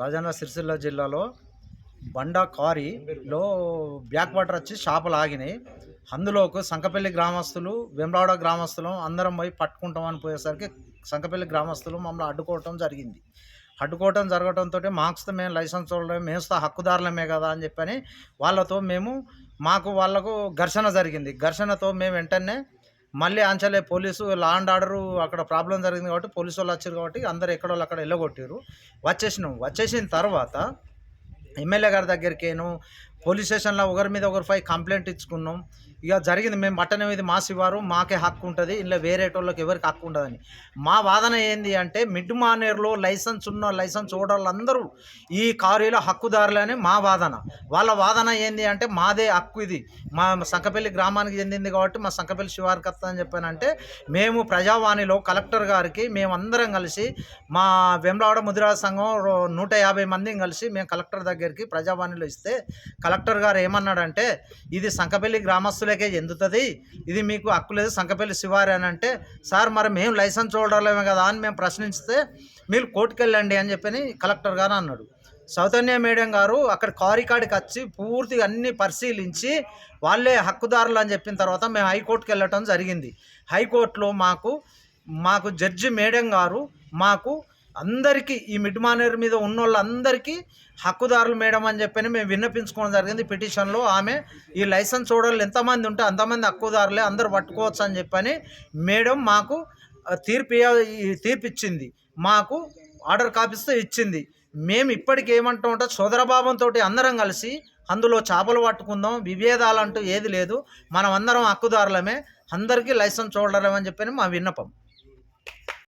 రాజన్న సిరిసిల్ల జిల్లాలో బండా కారీలో back water వచ్చి షాపులు ఆగినాయి. అందులోకి సంకపల్లి గ్రామస్తులు వెమ్లాడ గ్రామస్తులు అందరం పోయి పట్టుకుంటామని పోయేసరికి సంకపల్లి గ్రామస్తులు మమ్మల్ని అడ్డుకోవటం జరిగింది. అడ్డుకోవటం జరగడంతో మార్క్స్తో మేము లైసెన్స్ చూడలేము మేస్తా హక్కుదారులమే కదా అని చెప్పని వాళ్ళతో మేము మాకు వాళ్ళకు ఘర్షణ జరిగింది. ఘర్షణతో మేము వెంటనే మళ్ళీ అంచలే పోలీసు లా అండ్ ఆర్డర్ అక్కడ ప్రాబ్లం జరిగింది కాబట్టి పోలీసు వాళ్ళు వచ్చారు కాబట్టి అందరు ఎక్కడ వాళ్ళు అక్కడ వెళ్ళగొట్టారు వచ్చేసినాం. వచ్చేసిన తర్వాత ఎమ్మెల్యే గారి దగ్గరికేను పోలీస్ స్టేషన్లో ఒకరి మీద ఒకరిపై కంప్లైంట్ ఇచ్చుకున్నాం. ఇక జరిగింది మేము మట్టనే మీద మా శివారు మాకే హక్కు ఉంటుంది ఇలా వేరే వాళ్ళకి ఎవరికి హక్కు ఉండదని. మా వాదన ఏంది అంటే మిడ్ మానేర్లో లైసెన్స్ ఉన్న లైసెన్స్ ఓడర్లందరూ ఈ కారులో హక్కుదారులని మా వాదన. వాళ్ళ వాదన ఏంది అంటే మాదే హక్కు ఇది. మా సంకపల్లి గ్రామానికి చెందింది కాబట్టి మా సంకపల్లి శివారికి అని చెప్పానంటే మేము ప్రజావాణిలో కలెక్టర్ గారికి మేమందరం కలిసి మా వెమ్లవాడ ముదిరాజ సంఘం నూట యాభై మందిని కలిసి మేము కలెక్టర్ దగ్గరికి ప్రజావాణిలో ఇస్తే కలెక్టర్ కలెక్టర్ గారు ఏమన్నాడంటే ఇది సంకపల్లి గ్రామస్తులకే ఎందుతుంది ఇది మీకు హక్కు లేదు సంకపల్లి శివారి అని అంటే సార్ మరి మేము లైసెన్స్ చూడలేము కదా అని మేము ప్రశ్నిస్తే మీరు కోర్టుకు వెళ్ళండి అని చెప్పని కలెక్టర్ గారు అన్నాడు. సౌతన్య మేడం గారు అక్కడ కారికాడికి వచ్చి పూర్తిగా అన్ని పరిశీలించి వాళ్ళే హక్కుదారులు అని చెప్పిన తర్వాత మేము హైకోర్టుకి వెళ్ళటం జరిగింది. హైకోర్టులో మాకు మాకు జడ్జి మేడం గారు మాకు అందరికీ ఈ మిడ్ మానేర్ మీద ఉన్న వాళ్ళందరికీ హక్కుదారులు మేడం అని చెప్పని మేము విన్నపించుకోవడం జరిగింది పిటిషన్లో. ఆమె ఈ లైసెన్స్ చూడాలి ఎంతమంది ఉంటే అంతమంది హక్కుదారులే అందరు పట్టుకోవచ్చు అని చెప్పని మేడం మాకు తీర్పు తీర్పు ఇచ్చింది. మాకు ఆర్డర్ కాపిస్తూ ఇచ్చింది. మేము ఇప్పటికి ఏమంటామంటే సోదరభావంతో అందరం కలిసి అందులో చేపలు పట్టుకుందాం విభేదాలు అంటూ ఏది లేదు. మనం అందరం హక్కుదారులమే అందరికీ లైసెన్స్ చూడలేమని చెప్పని మా విన్నపం.